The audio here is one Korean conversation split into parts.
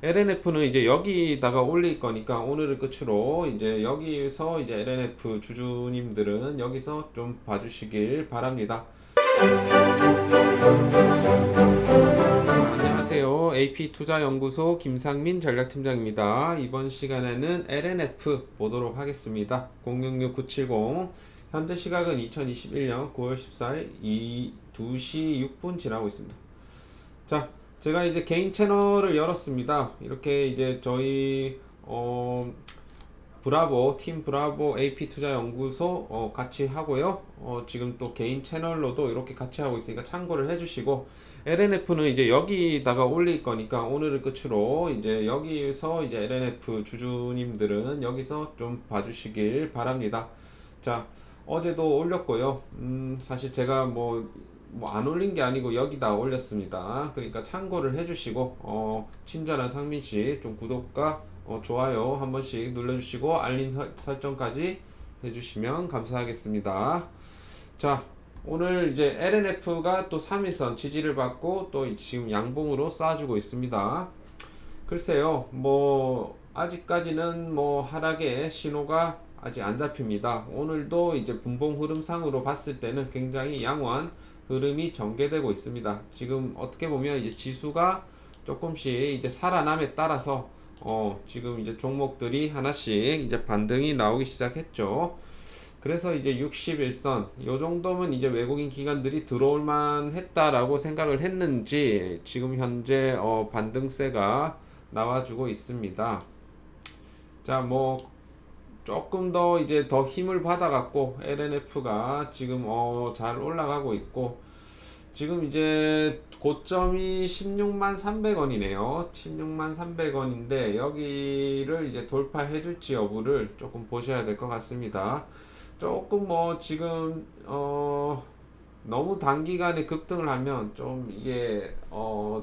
LNF는 이제 여기다가 올릴 거니까 오늘을 끝으로 이제 여기서 이제 LNF 주주님들은 여기서 좀 봐주시길 바랍니다. 안녕하세요. AP 투자연구소 김상민 전략팀장입니다. 이번 시간에는 LNF 보도록 하겠습니다. 066970 현재 시각은 2021년 9월 14일 2, 2시 6분 지나고 있습니다. 자, 제가 이제 개인 채널을 열었습니다. 이렇게 이제 저희 어 브라보 팀 브라보 AP 투자 연구소 어, 같이 하고요. 어, 지금 또 개인 채널로도 이렇게 같이 하고 있으니까 참고를 해주시고 LNF는 이제 여기다가 올릴 거니까 오늘을 끝으로 이제 여기서 이제 LNF 주주님들은 여기서 좀 봐주시길 바랍니다. 자, 어제도 올렸고요. 음, 사실 제가 뭐 뭐 안 올린 게 아니고 여기다 올렸습니다. 그러니까 참고를 해주시고 어, 친절한 상민 씨 좀 구독과 어, 좋아요 한 번씩 눌러주시고 알림 설- 설정까지 해주시면 감사하겠습니다. 자 오늘 이제 LNF가 또 3일선 지지를 받고 또 지금 양봉으로 쏴주고 있습니다. 글쎄요 뭐 아직까지는 뭐 하락의 신호가 아직 안 잡힙니다. 오늘도 이제 분봉 흐름상으로 봤을 때는 굉장히 양호한 흐름이 전개되고 있습니다. 지금 어떻게 보면 이제 지수가 조금씩 이제 살아남에 따라서 어 지금 이제 종목들이 하나씩 이제 반등이 나오기 시작했죠. 그래서 이제 61선 요 정도면 이제 외국인 기관들이 들어올 만 했다라고 생각을 했는지 지금 현재 어 반등세가 나와주고 있습니다. 자, 뭐 조금 더 이제 더 힘을 받아갖고 LNF가 지금 어 잘 올라가고 있고 지금 이제 고점이 16만 300원이네요. 16만 300원인데 여기를 이제 돌파해 줄지 여부를 조금 보셔야 될 것 같습니다. 조금 뭐 지금 어 너무 단기간에 급등을 하면 좀 이게 어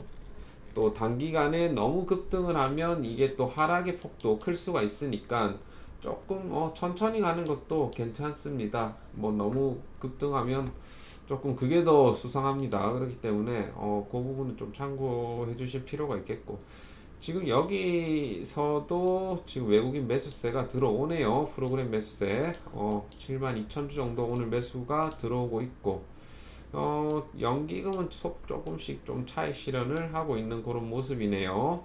또 단기간에 너무 급등을 하면 이게 또 하락의 폭도 클 수가 있으니까 조금 어 천천히 가는 것도 괜찮습니다. 뭐 너무 급등하면 조금 그게 더 수상합니다. 그렇기 때문에 어 그 부분은 좀 참고해 주실 필요가 있겠고 지금 여기서도 지금 외국인 매수세가 들어오네요. 프로그램 매수세 어 7만 2천 주 정도 오늘 매수가 들어오고 있고 어, 연기금은 소- 조금씩 좀 차익 실현을 하고 있는 그런 모습이네요.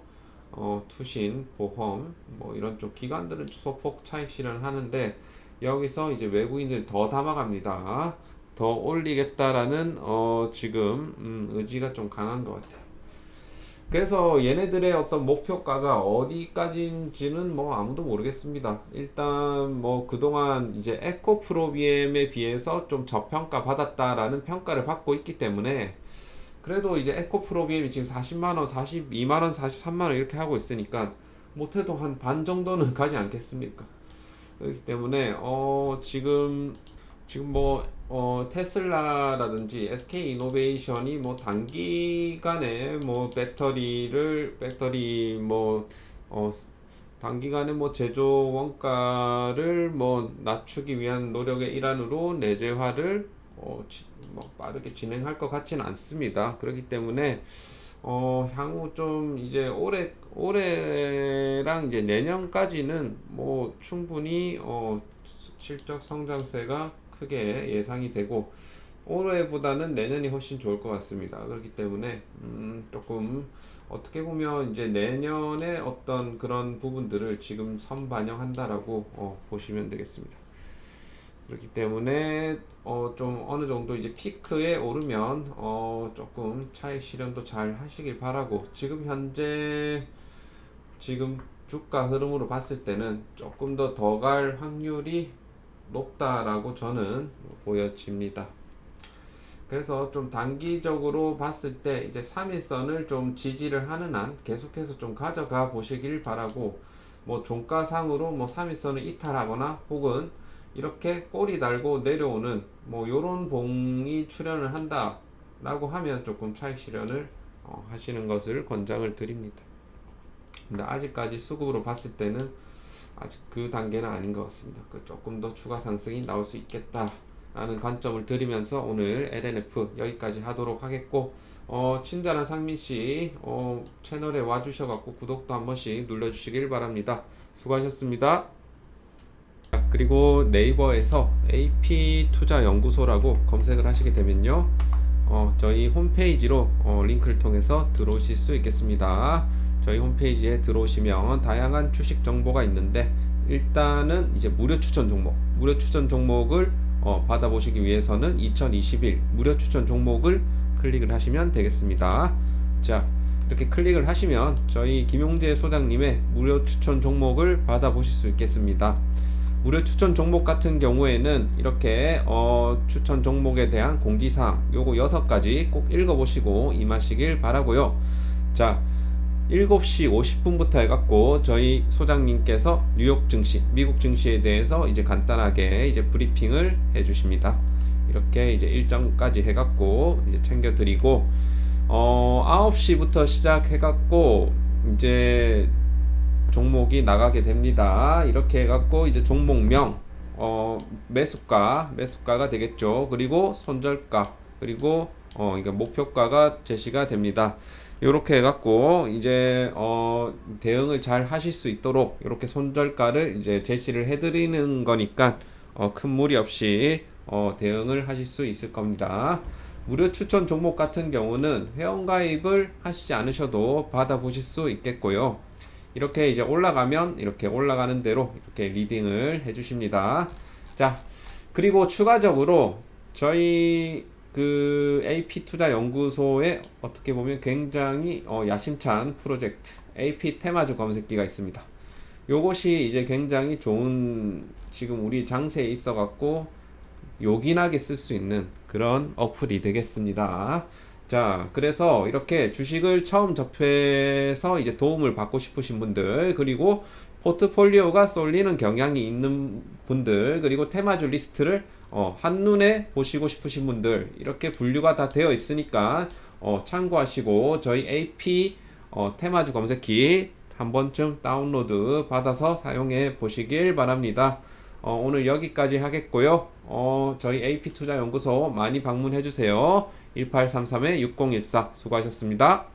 어, 투신, 보험, 뭐 이런 쪽 기관들은 소폭 차익 실현을 하는데 여기서 이제 외국인들 더 담아갑니다. 더 올리겠다라는 어, 지금 음, 의지가 좀 강한 것 같아요. 그래서 얘네들의 어떤 목표가가 어디까지인지는 뭐 아무도 모르겠습니다. 일단 뭐 그동안 이제 에코프로비엠에 비해서 좀 저평가 받았다라는 평가를 받고 있기 때문에 그래도 이제 에코프로비엠이 지금 40만원, 42만원, 43만원 이렇게 하고 있으니까 못해도 한 반 정도는 가지 않겠습니까? 그렇기 때문에 어 지금 지금 뭐 어, 테슬라라든지 SK 이노베이션이 뭐 단기간에 뭐 배터리를 배터리 뭐 어, 단기간에 뭐 제조 원가를 뭐 낮추기 위한 노력의 일환으로 내재화를 어, 지- 뭐 빠르게 진행할 것 같지는 않습니다. 그렇기 때문에 어, 향후 좀 이제 올해 올해랑 이제 내년까지는 뭐 충분히 어, 실적 성장세가 크게 예상이 되고 올해보다는 내년이 훨씬 좋을 것 같습니다. 그렇기 때문에 음, 조금 어떻게 보면 이제 내년에 어떤 그런 부분들을 지금 선반영한다라고 어, 보시면 되겠습니다. 그렇기 때문에 어, 좀 어느 정도 이제 피크에 오르면 어, 조금 차익 실현도 잘 하시길 바라고 지금 현재 지금 주가 흐름으로 봤을 때는 조금 더 더 갈 확률이 높다라고 저는 보여집니다. 그래서 좀 단기적으로 봤을 때 이제 3일선을 좀 지지를 하는 한 계속해서 좀 가져가 보시길 바라고 뭐 종가상으로 뭐 3일선을 이탈하거나 혹은 이렇게 꼬리 달고 내려오는 뭐 요런 봉이 출현을 한다 라고 하면 조금 차익 실현을 어, 하시는 것을 권장을 드립니다. 근데 아직까지 수급으로 봤을 때는 아직 그 단계는 아닌 것 같습니다. 그 조금 더 추가 상승이 나올 수 있겠다. 라는 관점을 드리면서 오늘 LNF 여기까지 하도록 하겠고 어, 친절한 상민 씨 어, 채널에 와주셔갖고 구독도 한 번씩 눌러주시길 바랍니다. 수고하셨습니다. 자, 그리고 네이버에서 AP 투자 연구소라고 검색을 하시게 되면요. 어, 저희 홈페이지로 어, 링크를 통해서 들어오실 수 있겠습니다. 저희 홈페이지에 들어오시면 다양한 주식 정보가 있는데 일단은 이제 무료 추천 종목, 무료 추천 종목을 어, 받아보시기 위해서는 2021 무료 추천 종목을 클릭을 하시면 되겠습니다. 자, 이렇게 클릭을 하시면 저희 김용재 소장님의 무료 추천 종목을 받아보실 수 있겠습니다. 무료 추천 종목 같은 경우에는 이렇게 어, 추천 종목에 대한 공지사항 요거 여섯 가지 꼭 읽어보시고 임하시길 바라고요. 자, 7시 50분부터 해갖고 저희 소장님께서 뉴욕 증시, 미국 증시에 대해서 이제 간단하게 이제 브리핑을 해주십니다. 이렇게 이제 일정까지 해갖고 이제 챙겨드리고 어 9시부터 시작해갖고 이제 종목이 나가게 됩니다. 이렇게 해갖고 이제 종목명, 어, 매수가, 매수가가 되겠죠. 그리고 손절가, 그리고 어, 이게 목표가가 제시가 됩니다. 이렇게 해갖고 이제 어, 대응을 잘 하실 수 있도록 이렇게 손절가를 이제 제시를 해드리는 거니까 어, 큰 무리 없이 어, 대응을 하실 수 있을 겁니다. 무료 추천 종목 같은 경우는 회원가입을 하시지 않으셔도 받아보실 수 있겠고요. 이렇게 이제 올라가면 이렇게 올라가는 대로 이렇게 리딩을 해주십니다. 자, 그리고 추가적으로 저희 그 AP 투자 연구소에 어떻게 보면 굉장히 어, 야심찬 프로젝트 AP 테마주 검색기가 있습니다. 요것이 이제 굉장히 좋은 지금 우리 장세에 있어 갖고 요긴하게 쓸 수 있는 그런 어플이 되겠습니다. 자, 그래서 이렇게 주식을 처음 접해서 이제 도움을 받고 싶으신 분들, 그리고 포트폴리오가 쏠리는 경향이 있는 분들, 그리고 테마주 리스트를 어, 한눈에 보시고 싶으신 분들, 이렇게 분류가 다 되어 있으니까 어, 참고하시고 저희 AP 어, 테마주 검색기 한 번쯤 다운로드 받아서 사용해 보시길 바랍니다. 어, 오늘 여기까지 하겠고요. 어, 저희 AP 투자 연구소 많이 방문해 주세요. 1833-6014 수고하셨습니다.